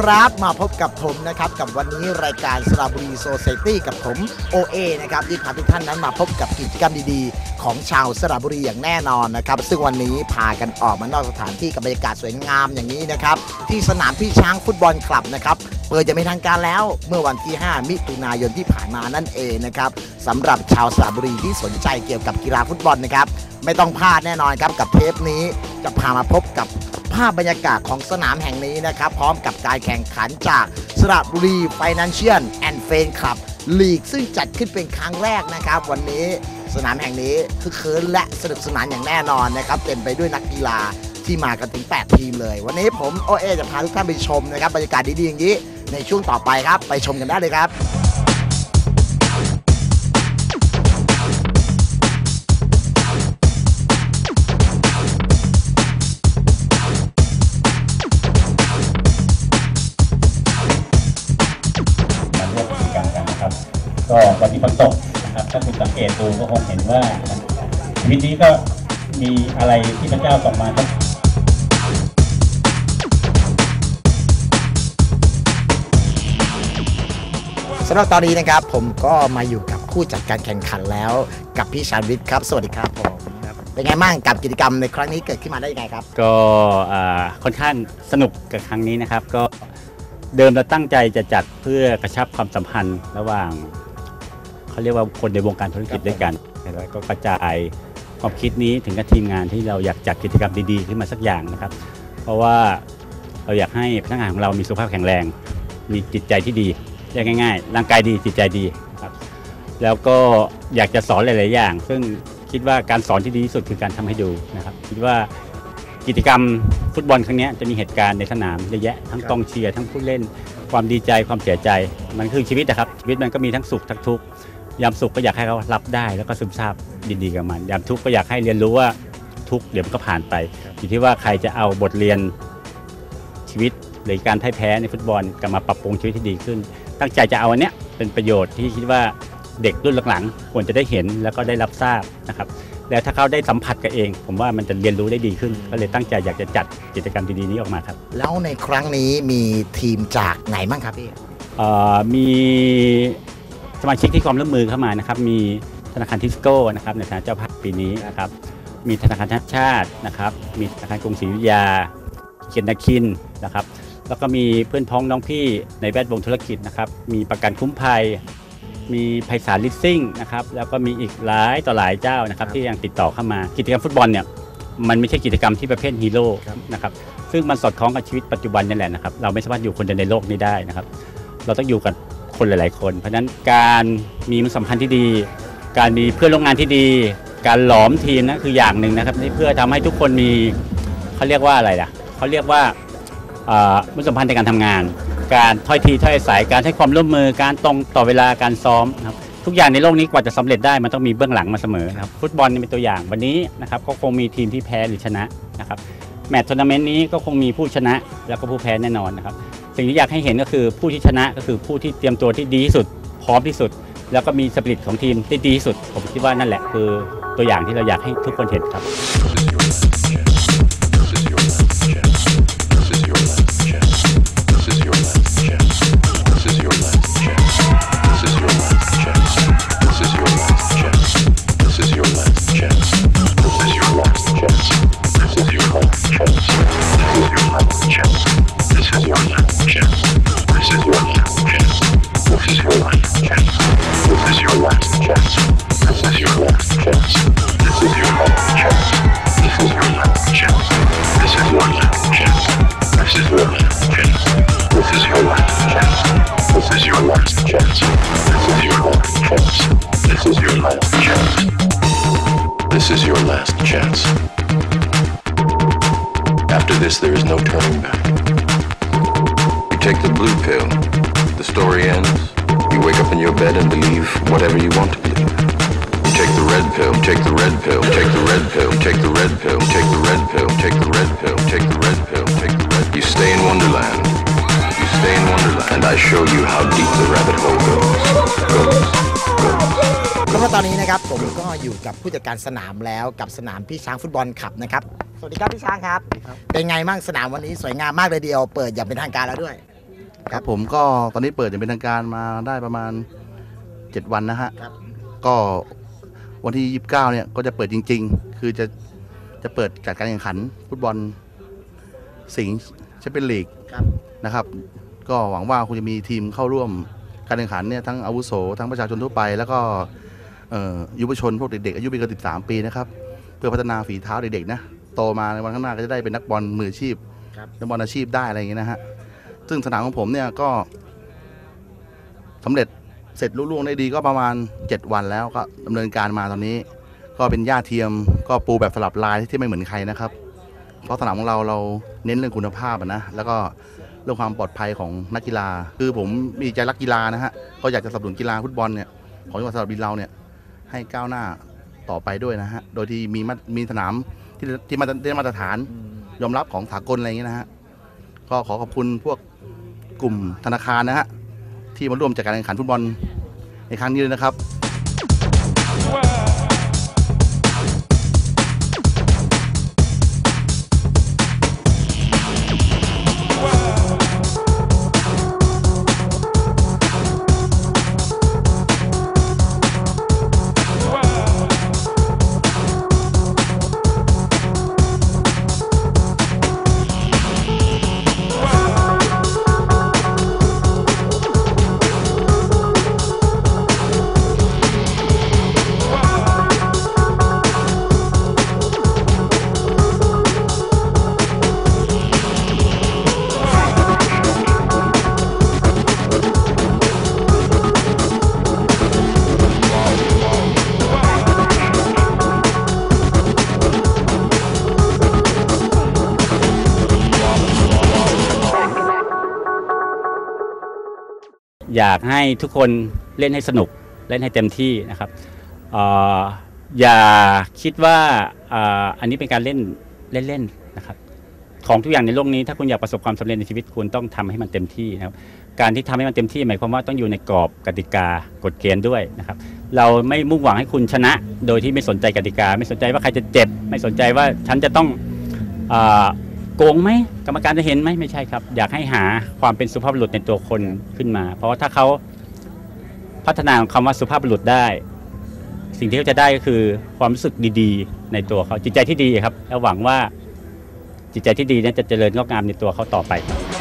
ครับ มาพบกับผมนะครับกับวันนี้รายการสระบุรีโซเซตี้กับผม OA นะครับที่พาทุกท่านนั้นมาพบกับกิจกรรมดีๆ ของชาวสระบุรีอย่างแน่นอนนะครับ ซึ่งวันนี้พากันออกมานอกสถานที่กับบรรยากาศสวยงามอย่างนี้นะครับ ที่สนามพี่ช้างฟุตบอลคลับนะครับเปิดจะเป็นทางการแล้วเมื่อวันที่ 5 มิถุนายนที่ผ่านมานั่นเองนะครับสำหรับชาวสระบุรีที่สนใจเกี่ยวกับกีฬาฟุตบอลนะครับไม่ต้องพลาดแน่นอนครับกับเทปนี้จะพามาพบกับาพบรรยากาศของสนามแห่งนี้นะครับ พร้อมกับการแข่งขันจากสระบุรีไฟแนนเชียลแอนด์เฟนคลับลีกซึ่งจัดขึ้นเป็นครั้งแรกนะครับ วันนี้สนามแห่งนี้คือเคินและสนุกสนานอย่างแน่นอนนะครับ เต็มไปด้วยนักกีฬาที่มากันถึง 8 ทีมเลย วันนี้ผมโอเอจะพาทุกท่านไปชมนะครับบรรยากาศดีๆอย่างนี้ในช่วงต่อไปครับ ไปชมกันได้เลยครับ ว่าชีวิตนี้ก็มีอะไรที่พระเจ้าส่งมาครับสำหรับตอนนี้นะครับผมก็มาอยู่กับผู้จัดการแข่งขันแล้วกับพี่ชาญวิทย์ครับ สวัสดีครับผมเป็นไงบ้างกับกิจกรรมในครั้งนี้เกิดขึ้นมาได้ยังไงครับ ก็อ่าค่อนข้างสนุกกับครั้งนี้นะครับ ก็เดิมเราตั้งใจจะจัดเพื่อกระชับความสัมพันธ์ระหว่างเขาเรียกว่าคนในวงการธุรกิจด้วยกัน แล้วก็กระจายความคิดนี้ถึงกับทีมงานที่เราอยากจัดกิจกรรมดีๆขึ้นมาสักอย่างนะครับ เพราะว่าเราอยากให้พนักงานของเรามีสุขภาพแข็งแรง มีจิตใจที่ดีเรียกง่าย ๆ ร่างกายดีจิตใจดีครับแล้วก็อยากจะสอนหลายๆอย่าง ซึ่งคิดว่าการสอนที่ดีที่สุดคือการทำให้ดูนะครับ คิดว่ากิจกรรมฟุตบอลครั้งนี้จะมีเหตุการณ์ในสนามเยอะแยะทั้งกองเชียร์ทั้งผู้เล่น ความดีใจความเสียใจ มันคือชีวิตนะครับ ชีวิตมันก็มีทั้งสุขทั้งทุกข์ ยามสุขก็อยากให้เขารับได้แล้วก็ซึมซาบดีๆกับมัน ยามทุกข์ก็อยากให้เรียนรู้ว่าทุกข์เดี๋ยวมันก็ผ่านไป อยู่ที่ว่าใครจะเอาบทเรียนชีวิตหรือการพ่ายแพ้ในฟุตบอลกลับมาปรับปรุงชีวิตที่ดีขึ้น ตั้งใจจะเอาอันเนี้ยเป็นประโยชน์ที่คิดว่าเด็กรุ่นหลังๆควรจะได้เห็นแล้วก็ได้รับทราบนะครับแล้วถ้าเขาได้สัมผัสกับเอง ผมว่ามันจะเรียนรู้ได้ดีขึ้น ก็เลยตั้งใจอยากจะจัดกิจกรรมดีๆนี้ออกมาครับ แล้วในครั้งนี้มีทีมจากไหนบ้างครับพี่เอ่อมี สมาชิกที่ความร่วมมือเข้ามานะครับมีธนาคารทิสโก้นะครับในฐานะเจ้าภาพปีนี้นะครับมีธนาคารชาตินะครับ มีธนาคารกรุงศรีอยุธยาเขียนนาคินนะครับ แล้วก็มีเพื่อนพ้องน้องพี่ในแวดวงธุรกิจนะครับ มีประกันคุ้มภัย มีไพศาลลิสซิ่งนะครับ แล้วก็มีอีกหลายต่อหลายเจ้านะครับ ที่ยังติดต่อเข้ามา กิจกรรมฟุตบอลเนี่ยมันไม่ใช่กิจกรรมที่ประเภทฮีโร่นะครับ ซึ่งมันสอดคล้องกับชีวิตปัจจุบันนี่แหละนะครับ เราไม่สามารถอยู่คนเดียวในโลกนี้ได้นะครับ เราต้องอยู่กับ คนหลาย ๆ คน เพราะนั้นการมีมิตรสัมพันธ์ที่ดี การมีเพื่อนร่วมงานที่ดี การหลอมทีมนั่นคืออย่างหนึ่งนะครับที่เพื่อทำให้ทุกคนมีเขาเรียกว่าอะไรล่ะเขาเรียกว่ามิตรสัมพันธ์ในการทำงาน การถ้อยทีถ้อยอาศัยการให้ความร่วมมือการตรงต่อเวลาการซ้อมนะครับทุกอย่างในโลกนี้กว่าจะสำเร็จได้มันต้องมีเบื้องหลังมาเสมอครับฟุตบอลนี่เป็นตัวอย่างวันนี้นะครับก็คงมีทีมที่แพ้หรือชนะนะครับแมตช์ทัวร์นาเมนต์นี้ก็คงมีผู้ชนะแล้วก็ผู้แพ้แน่นอนนะครับ สิ่งที่อยากให้เห็นก็คือผู้ที่ชนะก็คือผู้ที่เตรียมตัวที่ดีที่สุด พร้อมที่สุด แล้วก็มีสปิริตของทีมที่ดีที่สุด ผมคิดว่านั่นแหละคือตัวอย่างที่เราอยากให้ทุกคนเห็นครับ This is your last chance. This is your last chance. This is your last chance. After this, there is no turning back. You take the blue pill, the story ends. You wake up in your bed and believe whatever you want to believe. You take the red pill, take the red pill, take the red pill, take the red pill, take the red pill, show you how deep the rabbit hole goes. Goes. Goes. แล้วก็ตอนนี้นะครับผมก็อยู่กับผู้จัดการสนามแล้วกับสนามพี่ช้างฟุตบอลคลับนะครับ สวัสดีครับพี่ช้างครับ เป็นไงบ้างสนามวันนี้สวยงามมากเลยเดียวเปิดอย่างเป็นทางการแล้วด้วย ครับผมก็ตอนนี้เปิดอย่างเป็นทางการมาได้ประมาณ 7 วันนะฮะครับ ก็วันที่ 29 เนี่ยก็จะเปิดจริง ๆ คือจะจะเปิดจัดการแข่งขัน ฟุตบอลสิงห์แชมเปี้ยนลีกครับ นะครับ ก็หวังว่าคงจะมีทีมเข้าร่วมการแข่งขันเนี่ยทั้งอาวุโสทั้งประชาชนทั่วไป แล้วก็เอ่อยุวชนพวกเด็กๆอายุไม่เกิน13 ปีนะครับ เพื่อพัฒนาฝีเท้าเด็กๆนะโตมาในวันข้างหน้าก็จะได้เป็นนักบอลมืออาชีพครับนักบอลอาชีพได้อะไรอย่างเงี้ยนะฮะซึ่งสนามของผมเนี่ยก็สำเร็จเสร็จลุล่วงได้ดีก็ประมาณ 7 วันแล้วก็ดำเนินการมาตอนนี้ ก็เป็นหญ้าเทียมก็ปูแบบสลับลายที่ไม่เหมือนใครนะครับ เพราะสนามของเราเราเน้นเรื่องคุณภาพอะนะแล้วก็ เรื่องความปลอดภัยของนักกีฬา คือผมมีใจรักกีฬานะฮะก็อยากจะสนับสนุนกีฬาฟุตบอลเนี่ยของจังหวัดสระบุรีเราเนี่ยให้ก้าวหน้าต่อไปด้วยนะฮะโดยที่มีมีสนามที่ที่มาได้มาตรฐานยอมรับของสากลอะไรอย่างเงี้ยนะฮะก็ขอขอบคุณพวกกลุ่มธนาคารนะฮะที่มาร่วมจัดการแข่งขันฟุตบอลในครั้งนี้เลยนะครับ อยากให้ทุกคนเล่นให้สนุกเล่นให้เต็มที่นะครับออย่าคิดว่าอ,อันนี้เป็นการเล่นเล่นๆนะครับของทุกอย่างในโลกนี้ถ้าคุณอยากประสบความสำเร็จในชีวิตคุณต้องทำให้มันเต็มที่นะครับการที่ทำให้มันเต็มที่หมายความว่าต้องอยู่ในกรอบกติกากฎเกณฑ์ด้วยนะครับเราไม่มุ่งหวังให้คุณชนะ โดยที่ไม่สนใจกติกา ไม่สนใจว่าใครจะเจ็บ ไม่สนใจว่าฉันจะต้อง โกงไหมกรรมการจะเห็นไหมไม่ใช่ครับ อยากให้หาความเป็นสุภาพบุรุษในตัวคนขึ้นมา เพราะว่าถ้าเขาพัฒนาคำว่าสุภาพบุรุษได้ สิ่งที่เขาจะได้ก็คือความรู้สึกดีๆ ในตัวเขาจิตใจที่ดีครับ แล้วหวังว่าจิตใจที่ดีนั้นจะเจริญงอกงามในตัวเขาต่อไปครับ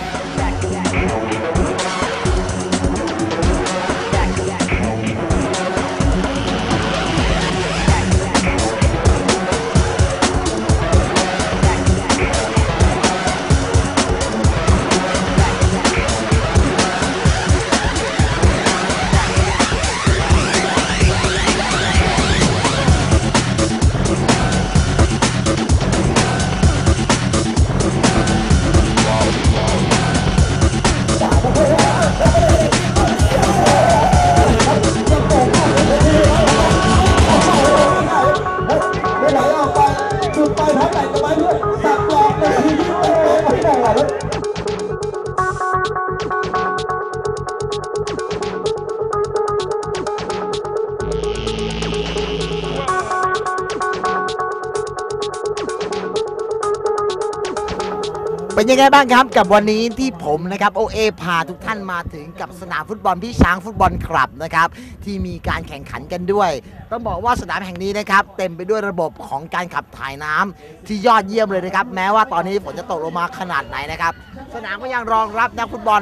ยังไงบ้างครับกับวันนี้ที่ผมนะครับโอเอพาทุกท่านมาถึงกับสนามฟุตบอลพี่ช้างฟุตบอลคลับนะครับ ที่มีการแข่งขันกันด้วย ต้องบอกว่าสนามแห่งนี้นะครับเต็มไปด้วยระบบของการขับถ่ายน้ำที่ยอดเยี่ยมเลยนะครับ แม้ว่าตอนนี้ฝนจะตกลงมาขนาดไหนนะครับ สนามก็ยังรองรับนักฟุตบอล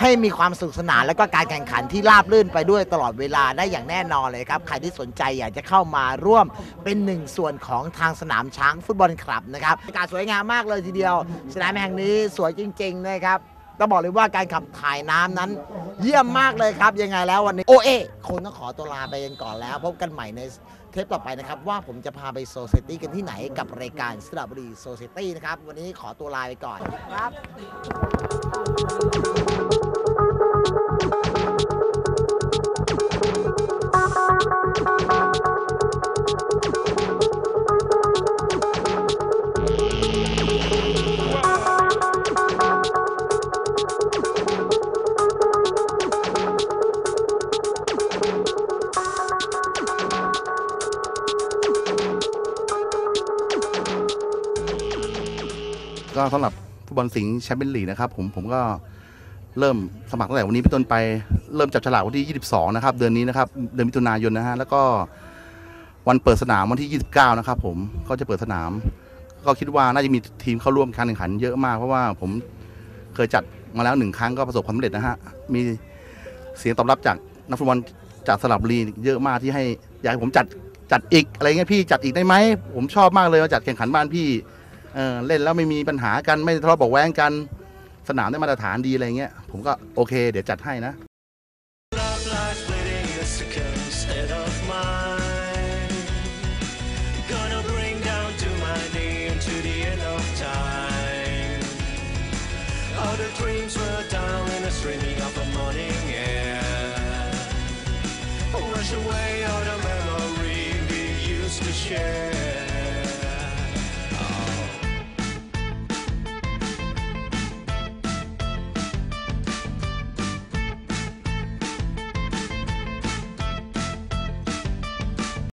ให้มีความสนุขสนานและก็การแข่งขันที่ราบรื่นไปด้วยตลอดเวลาได้อย่างแน่นอนเลยครับ ใครที่สนใจอยากจะเข้ามาร่วมเป็นหนึ่งส่วนของทางสนามช้างฟุตบอลคลับนะครับอากาศสวยงามมากเลยทีเดียว สนามแห่งนี้สวยจริง ๆ นะครับ ต้องบอกเลยว่าการขับถ่ายน้ำนั้น เยี่ยมมากเลยครับ ยังไงแล้ววันนี้ โอเอคงต้องขอตัวลาไปกันก่อนแล้ว พบกันใหม่ในเทปต่อไปนะครับ ว่าผมจะพาไปโซเซตี้กันที่ไหนกับรายการสระบุรีโซเซตี้นะครับ วันนี้ขอตัวลาไปก่อนครับ สำหรับฟุตบอลสิงห์แชมเปี้ยนลีกนะครับผมผมก็เริ่มสมัครตั้งแต่วันนี้เป็นต้นไปเริ่มจับฉลากวันที่ 22 นะครับ เดือนนี้นะครับ เดือนมิถุนายนนะฮะแล้วก็วันเปิดสนามวันที่ 29 นะครับผมก็จะเปิดสนาม ก็คิดว่าน่าจะมีทีมเข้าร่วมการแข่งขันเยอะมาก เพราะว่าผมเคยจัดมาแล้วหนึ่งครั้งก็ประสบความสำเร็จนะฮะมีเสียงตอบรับจากนักฟุตบอลจากสระบุรีเยอะมากที่ให้อยากให้ผมจัดจัดอีกอะไรเงี้ยพี่จัดอีกได้ไหมผมชอบมากเลยว่าจัดแข่งขันบ้านพี่ เเล่นแล้วไม่มีปัญหากันไม่ทะเลาะบาะแว้งกันสนามได้มาตรฐานดีอะไรเงี้ยผมก็โอเค เดี๋ยวจัดให้นะ share.